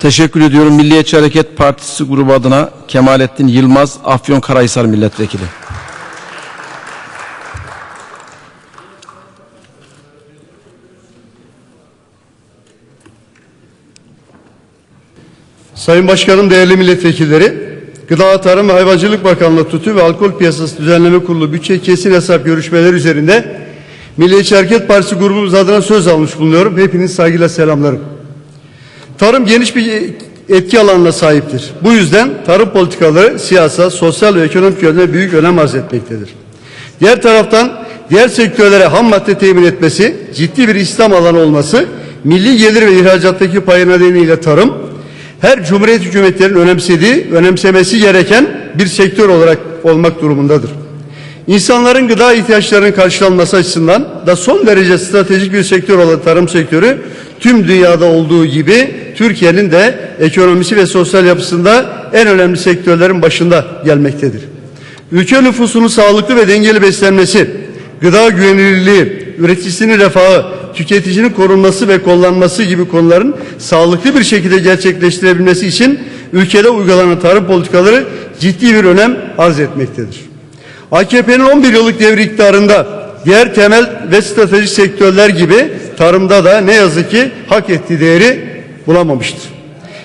Teşekkür ediyorum. Milliyetçi Hareket Partisi grubu adına Kemalettin Yılmaz, Afyonkarahisar Milletvekili. Sayın Başkanım, değerli milletvekilleri, Gıda Tarım ve Hayvancılık Bakanlığı Tütün ve Alkol Piyasası Düzenleme Kurulu bütçe kesin hesap görüşmeleri üzerinde Milliyetçi Hareket Partisi grubumuz adına söz almış bulunuyorum. Hepiniz saygıyla selamlarım. Tarım geniş bir etki alanına sahiptir. Bu yüzden tarım politikaları siyasal, sosyal ve ekonomik yönde büyük önem arz etmektedir. Diğer taraftan diğer sektörlere ham madde temin etmesi, ciddi bir İslam alanı olması, milli gelir ve ihracattaki payı nedeniyle tarım, her Cumhuriyet hükümetlerinin önemsediği, önemsemesi gereken bir sektör olarak olmak durumundadır. İnsanların gıda ihtiyaçlarının karşılanması açısından da son derece stratejik bir sektör olan tarım sektörü tüm dünyada olduğu gibi Türkiye'nin de ekonomisi ve sosyal yapısında en önemli sektörlerin başında gelmektedir. Ülke nüfusunun sağlıklı ve dengeli beslenmesi, gıda güvenilirliği, üreticisinin refahı, tüketicinin korunması ve kullanması gibi konuların sağlıklı bir şekilde gerçekleştirebilmesi için ülkede uygulanan tarım politikaları ciddi bir önem arz etmektedir. AKP'nin 11 yıllık devri iktidarında diğer temel ve stratejik sektörler gibi tarımda da ne yazık ki hak ettiği değeri bulamamıştır.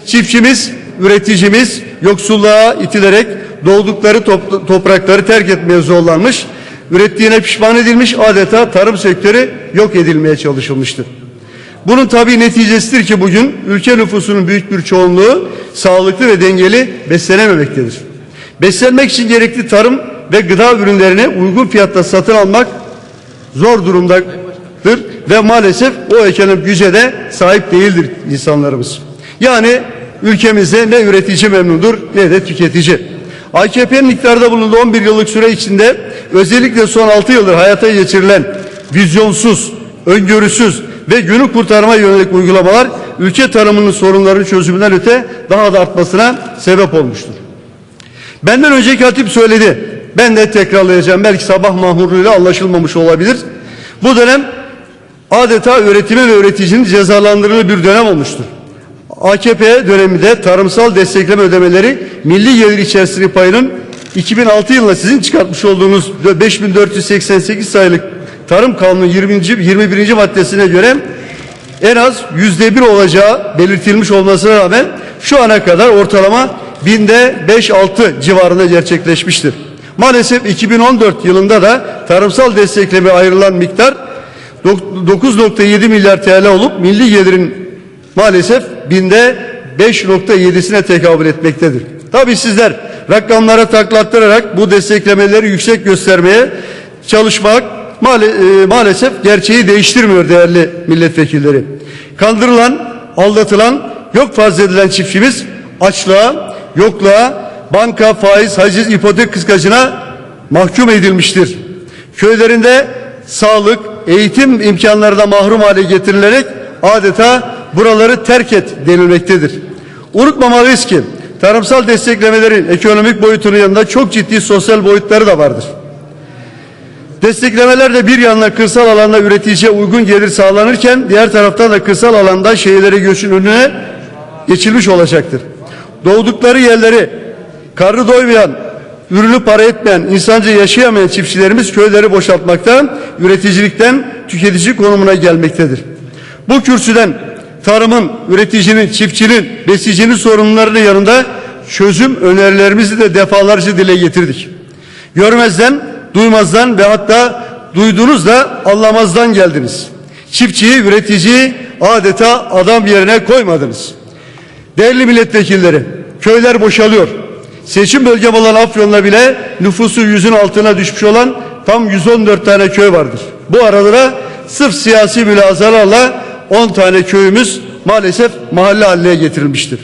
Çiftçimiz, üreticimiz yoksulluğa itilerek doğdukları top- toprakları terk etmeye zorlanmış, ürettiğine pişman edilmiş adeta tarım sektörü yok edilmeye çalışılmıştır. Bunun tabii neticesidir ki bugün ülke nüfusunun büyük bir çoğunluğu sağlıklı ve dengeli beslenememektedir. Beslenmek için gerekli tarım ve gıda ürünlerini uygun fiyatta satın almak zor durumdadır ve maalesef o ekonomik güce de sahip değildir insanlarımız. Yani ülkemizde ne üretici memnundur ne de tüketici. AKP'nin iktidarda bulunduğu 11 yıllık süre içinde özellikle son 6 yıldır hayata geçirilen vizyonsuz, öngörüsüz ve günü kurtarma yönelik uygulamalar ülke tarımının sorunlarının çözümünden öte daha da artmasına sebep olmuştur. Benden önceki hatip söyledi. Ben de tekrarlayacağım. Belki sabah mahmurluğuyla anlaşılmamış olabilir. Bu dönem adeta üretimi ve üreticinin cezalandırıldığı bir dönem olmuştur. AKP döneminde tarımsal destekleme ödemeleri milli gelir içerisindeki payının 2006 yılında sizin çıkartmış olduğunuz 5488 sayılık Tarım Kanunu 20. 21. maddesine göre en az yüzde bir olacağı belirtilmiş olmasına rağmen şu ana kadar ortalama binde 5-6 civarında gerçekleşmiştir. Maalesef 2014 yılında da tarımsal destekleme ayrılan miktar dok- 9.7 milyar TL olup milli gelirin maalesef binde 5.7'sine tekabül etmektedir. Tabi sizler rakamlara taklattırarak bu desteklemeleri yüksek göstermeye çalışmak e, maalesef gerçeği değiştirmiyor değerli milletvekilleri. Kandırılan, aldatılan, yok farz edilen çiftçimiz açlığa, yokluğa, banka, faiz, haciz, ipotek kıskacına mahkum edilmiştir. Köylerinde sağlık, eğitim imkanlarına mahrum hale getirilerek adeta buraları terk et denilmektedir. Unutmamalıyız ki tarımsal desteklemelerin ekonomik boyutunun yanında çok ciddi sosyal boyutları da vardır. Desteklemeler de bir yandan kırsal alanda üreticiye uygun gelir sağlanırken diğer taraftan da kırsal alanda şehirlere göçün önüne geçilmiş olacaktır. Doğdukları yerleri karnı doymayan, ürünü para etmeyen, insanca yaşayamayan çiftçilerimiz köyleri boşaltmaktan, üreticilikten tüketici konumuna gelmektedir. Bu kürsüden tarımın, üreticinin, çiftçinin, besicinin sorunlarının yanında çözüm önerilerimizi de defalarca dile getirdik. Görmezden, duymazdan ve hatta duydunuz da anlamazdan geldiniz. Çiftçiyi, üreticiyi adeta adam yerine koymadınız. Değerli milletvekilleri, köyler boşalıyor. Seçim bölgem olan Afyon'da bile nüfusu yüzün altına düşmüş olan tam 114 tane köy vardır. Bu aralara sırf siyasi mülazalarla 10 tane köyümüz maalesef mahalle haline getirilmiştir.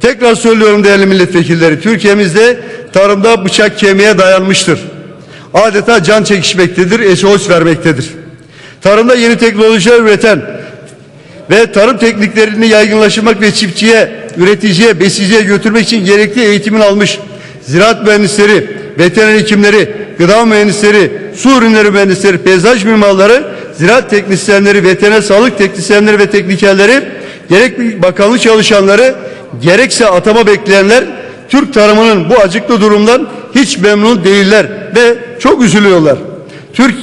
Tekrar söylüyorum değerli milletvekilleri, Türkiye'mizde tarımda bıçak kemiğe dayanmıştır. Adeta can çekişmektedir, SOS vermektedir. Tarımda yeni teknolojiler üreten, ve tarım tekniklerini yaygınlaştırmak ve çiftçiye, üreticiye, besiciye götürmek için gerekli eğitimin almış ziraat mühendisleri, veteriner hekimleri, gıda mühendisleri, su ürünleri mühendisleri, peyzaj mimarları, ziraat teknisyenleri, veteriner sağlık teknisyenleri ve teknikerleri, gerek bakanlık çalışanları, gerekse atama bekleyenler Türk tarımının bu acıklı durumdan hiç memnun değiller ve çok üzülüyorlar. Türk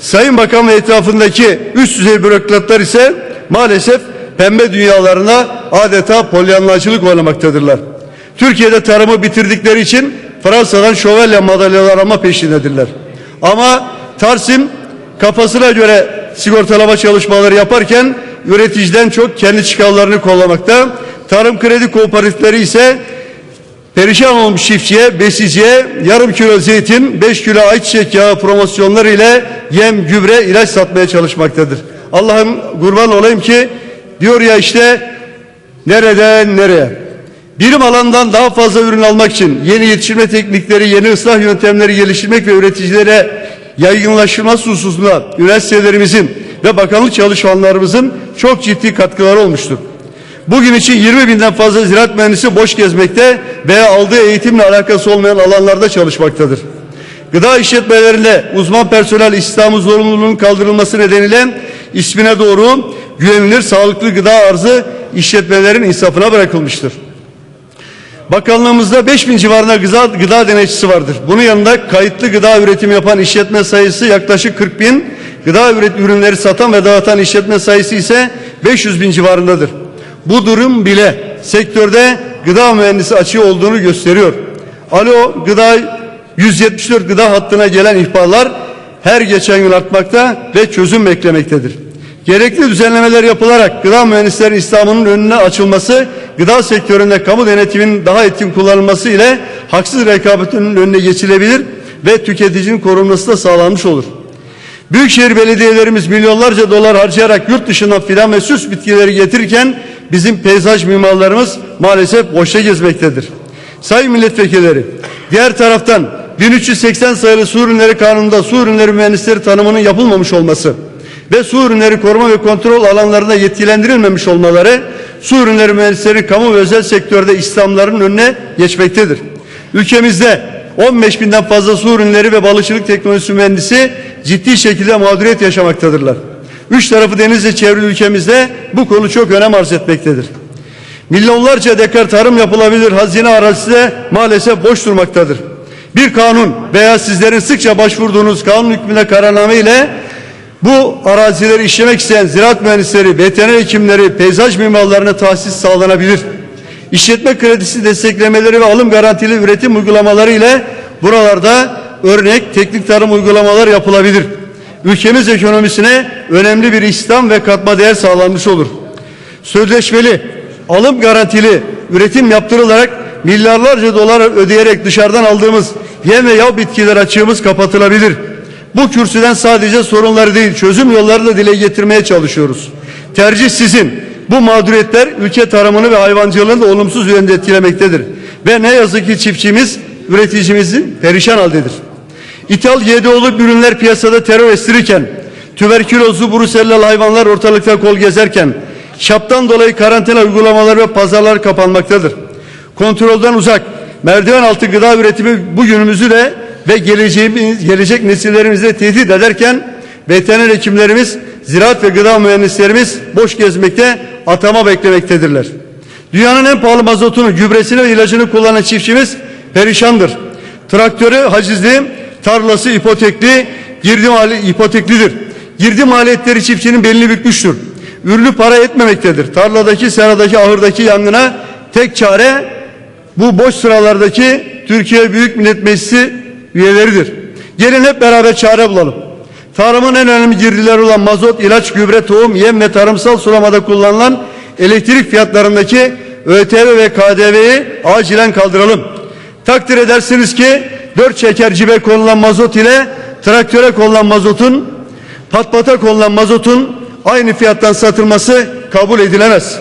Sayın Bakan ve etrafındaki üst düzey bürokratlar ise maalesef pembe dünyalarına adeta polyanlacılık oynamaktadırlar. Türkiye'de tarımı bitirdikleri için Fransa'dan şövalye madalyalar alma peşindedirler. Ama Tarsim kafasına göre sigortalama çalışmaları yaparken üreticiden çok kendi çıkarlarını kollamakta. Tarım kredi kooperatifleri ise perişan olmuş çiftçiye, besiciye yarım kilo zeytin, 5 kilo ayçiçek yağı promosyonları ile yem, gübre, ilaç satmaya çalışmaktadır. Allah'ım kurban olayım ki diyor ya işte nereden nereye? Birim alandan daha fazla ürün almak için yeni yetiştirme teknikleri, yeni ıslah yöntemleri geliştirmek ve üreticilere yaygınlaştırması hususunda üniversitelerimizin ve bakanlık çalışanlarımızın çok ciddi katkıları olmuştur. Bugün için 20 binden fazla ziraat mühendisi boş gezmekte veya aldığı eğitimle alakası olmayan alanlarda çalışmaktadır. Gıda işletmelerinde uzman personel istihdamı zorunluluğunun kaldırılması nedeniyle ismine doğru güvenilir sağlıklı gıda arzı işletmelerin insafına bırakılmıştır. Bakanlığımızda 5000 civarında gıda, gıda denetçisi vardır. Bunun yanında kayıtlı gıda üretimi yapan işletme sayısı yaklaşık 40 bin, gıda ürünleri satan ve dağıtan işletme sayısı ise 500 bin civarındadır. Bu durum bile sektörde gıda mühendisi açığı olduğunu gösteriyor. Alo gıda 174 gıda hattına gelen ihbarlar her geçen gün artmakta ve çözüm beklemektedir. Gerekli düzenlemeler yapılarak gıda mühendislerin İslam'ın önüne açılması, gıda sektöründe kamu denetiminin daha etkin kullanılması ile haksız rekabetin önüne geçilebilir ve tüketicinin korunması da sağlanmış olur. Büyükşehir belediyelerimiz milyonlarca dolar harcayarak yurt dışından fidan ve süs bitkileri getirirken bizim peyzaj mimarlarımız maalesef boşta gezmektedir. Sayın milletvekilleri, diğer taraftan 1380 sayılı su ürünleri kanununda su ürünleri mühendisleri tanımının yapılmamış olması ve su ürünleri koruma ve kontrol alanlarında yetkilendirilmemiş olmaları su ürünleri mühendisleri kamu ve özel sektörde İslamların önüne geçmektedir. Ülkemizde 15 binden fazla su ürünleri ve balıkçılık teknolojisi mühendisi ciddi şekilde mağduriyet yaşamaktadırlar. Üç tarafı denizle çevrili ülkemizde bu konu çok önem arz etmektedir. Milyonlarca dekar tarım yapılabilir hazine arazisi de maalesef boş durmaktadır. Bir kanun veya sizlerin sıkça başvurduğunuz kanun hükmüne kararname ile bu arazileri işlemek isteyen ziraat mühendisleri, veteriner hekimleri, peyzaj mimarlarına tahsis sağlanabilir. İşletme kredisi desteklemeleri ve alım garantili üretim uygulamaları ile buralarda örnek teknik tarım uygulamalar yapılabilir. Ülkemiz ekonomisine önemli bir istihdam ve katma değer sağlanmış olur. Sözleşmeli, alım garantili üretim yaptırılarak milyarlarca dolar ödeyerek dışarıdan aldığımız yem ve yav bitkiler açığımız kapatılabilir. Bu kürsüden sadece sorunları değil çözüm yollarını da dile getirmeye çalışıyoruz. Tercih sizin. Bu mağduriyetler ülke tarımını ve hayvancılığını da olumsuz yönde etkilemektedir. Ve ne yazık ki çiftçimiz, üreticimizin perişan haldedir. İthal GDO'lu ürünler piyasada terör estirirken, tüberkülozlu brusellalı hayvanlar ortalıkta kol gezerken, şaptan dolayı karantina uygulamaları ve pazarlar kapanmaktadır. Kontrolden uzak, merdiven altı gıda üretimi bugünümüzü de ve geleceğimiz, gelecek nesillerimizi tehdit ederken, veteriner hekimlerimiz, ziraat ve gıda mühendislerimiz boş gezmekte, atama beklemektedirler. Dünyanın en pahalı mazotunu, gübresini ve ilacını kullanan çiftçimiz perişandır. Traktörü hacizli, tarlası ipotekli, girdi mali ipoteklidir. Girdi maliyetleri çiftçinin belini bükmüştür. Ürünü para etmemektedir. Tarladaki, seradaki, ahırdaki yangına tek çare bu boş sıralardaki Türkiye Büyük Millet Meclisi üyeleridir. Gelin hep beraber çare bulalım. Tarımın en önemli girdileri olan mazot, ilaç, gübre, tohum, yem ve tarımsal sulamada kullanılan elektrik fiyatlarındaki ÖTV ve KDV'yi acilen kaldıralım. Takdir edersiniz ki dört çeker cibe konulan mazot ile traktöre konulan mazotun, patpata konulan mazotun aynı fiyattan satılması kabul edilemez.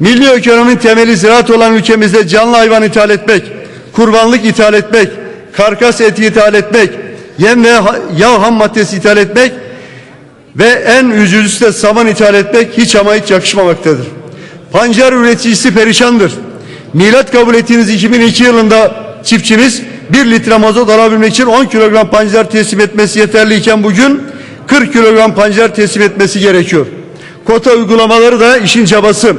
Milli ekonominin temeli ziraat olan ülkemizde canlı hayvan ithal etmek, kurbanlık ithal etmek, karkas eti ithal etmek, yem ve yağ ham maddesi ithal etmek ve en üzücüsü de saman ithal etmek hiç ama hiç yakışmamaktadır. Pancar üreticisi perişandır. Milat kabul ettiğiniz 2002 yılında çiftçimiz 1 litre mazot alabilmek için 10 kilogram pancar teslim etmesi yeterliyken bugün 40 kilogram pancar teslim etmesi gerekiyor. Kota uygulamaları da işin çabası.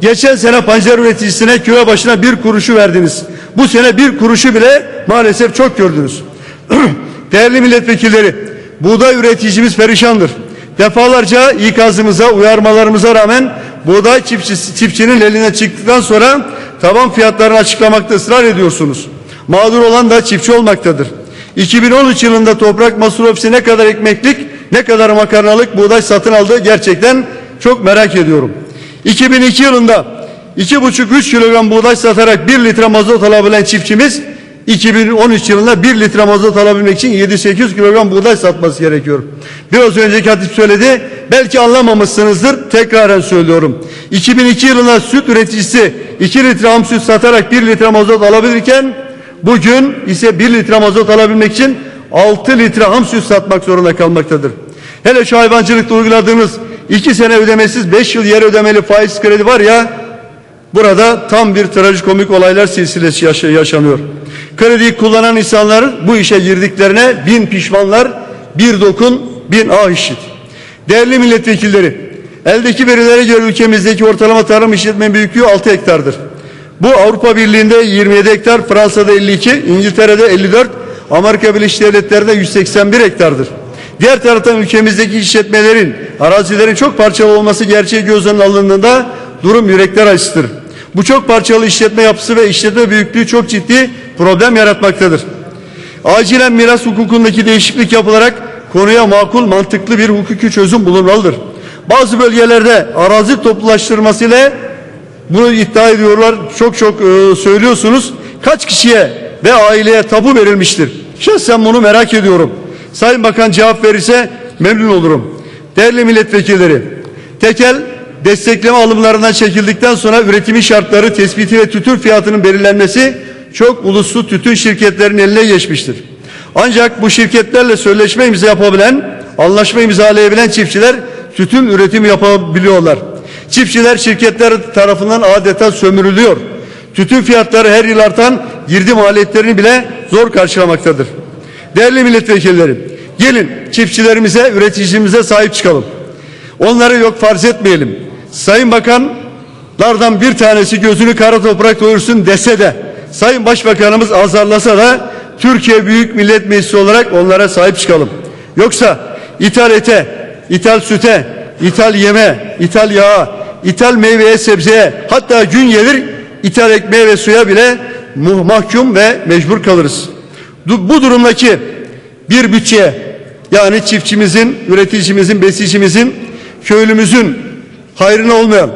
Geçen sene pancar üreticisine kilo başına bir kuruşu verdiniz. Bu sene bir kuruşu bile maalesef çok gördünüz. Değerli milletvekilleri, buğday üreticimiz perişandır. Defalarca ikazımıza, uyarmalarımıza rağmen buğday çiftçisi, çiftçinin eline çıktıktan sonra taban fiyatlarını açıklamakta ısrar ediyorsunuz. Mağdur olan da çiftçi olmaktadır. 2013 yılında Toprak Mahsul Ofisi ne kadar ekmeklik, ne kadar makarnalık buğday satın aldı gerçekten çok merak ediyorum. 2002 yılında 2,5-3 kilogram buğday satarak 1 litre mazot alabilen çiftçimiz 2013 yılında 1 litre mazot alabilmek için 7-8 kilogram buğday satması gerekiyor. Biraz önceki hatip söyledi. Belki anlamamışsınızdır. Tekraren söylüyorum. 2002 yılında süt üreticisi 2 litre ham süt satarak 1 litre mazot alabilirken bugün ise 1 litre mazot alabilmek için 6 litre ham süt satmak zorunda kalmaktadır. Hele şu hayvancılıkta uyguladığınız 2 sene ödemesiz 5 yıl yer ödemeli faiz kredi var ya Burada tam bir trajikomik olaylar silsilesi yaşa- yaşanıyor. Krediyi kullanan insanlar bu işe girdiklerine bin pişmanlar, bir dokun, bin ah işit. Değerli milletvekilleri, eldeki verilere göre ülkemizdeki ortalama tarım işletme büyüklüğü 6 hektardır. Bu Avrupa Birliği'nde 27 hektar, Fransa'da 52, İngiltere'de 54, Amerika Birleşik Devletleri'nde 181 hektardır. Diğer taraftan ülkemizdeki işletmelerin, arazilerin çok parçalı olması gerçeği göz önüne alındığında durum yürekler acıtır. Bu çok parçalı işletme yapısı ve işletme büyüklüğü çok ciddi problem yaratmaktadır. Acilen miras hukukundaki değişiklik yapılarak konuya makul mantıklı bir hukuki çözüm bulunmalıdır. Bazı bölgelerde arazi toplulaştırması ile bunu iddia ediyorlar. Çok çok e, söylüyorsunuz. Kaç kişiye ve aileye tapu verilmiştir? Şahsen bunu merak ediyorum. Sayın Bakan cevap verirse memnun olurum. Değerli milletvekilleri, tekel destekleme alımlarından çekildikten sonra üretimin şartları tespiti ve tütün fiyatının belirlenmesi çok uluslu tütün şirketlerinin eline geçmiştir. Ancak bu şirketlerle sözleşme imza yapabilen, anlaşma imzalayabilen çiftçiler tütün üretimi yapabiliyorlar. Çiftçiler şirketler tarafından adeta sömürülüyor. Tütün fiyatları her yıl artan girdi maliyetlerini bile zor karşılamaktadır. Değerli milletvekillerim, gelin çiftçilerimize, üreticimize sahip çıkalım. Onları yok farz etmeyelim. Sayın Bakanlardan bir tanesi gözünü kara toprak doyursun dese de Sayın Başbakanımız azarlasa da Türkiye Büyük Millet Meclisi olarak onlara sahip çıkalım. Yoksa ithal ete, ithal süte, ithal yeme, ithal yağa, ithal meyveye, sebzeye hatta gün gelir ithal ekmeğe ve suya bile mahkum ve mecbur kalırız. Bu durumdaki bir bütçeye yani çiftçimizin, üreticimizin, besicimizin, köylümüzün hayrına olmayan,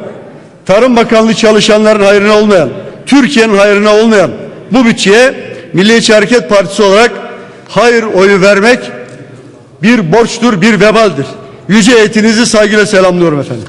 Tarım Bakanlığı çalışanların hayrına olmayan, Türkiye'nin hayrına olmayan bu bütçeye Milliyetçi Hareket Partisi olarak hayır oyu vermek bir borçtur, bir vebaldir. Yüce heyetinizi saygıyla selamlıyorum efendim.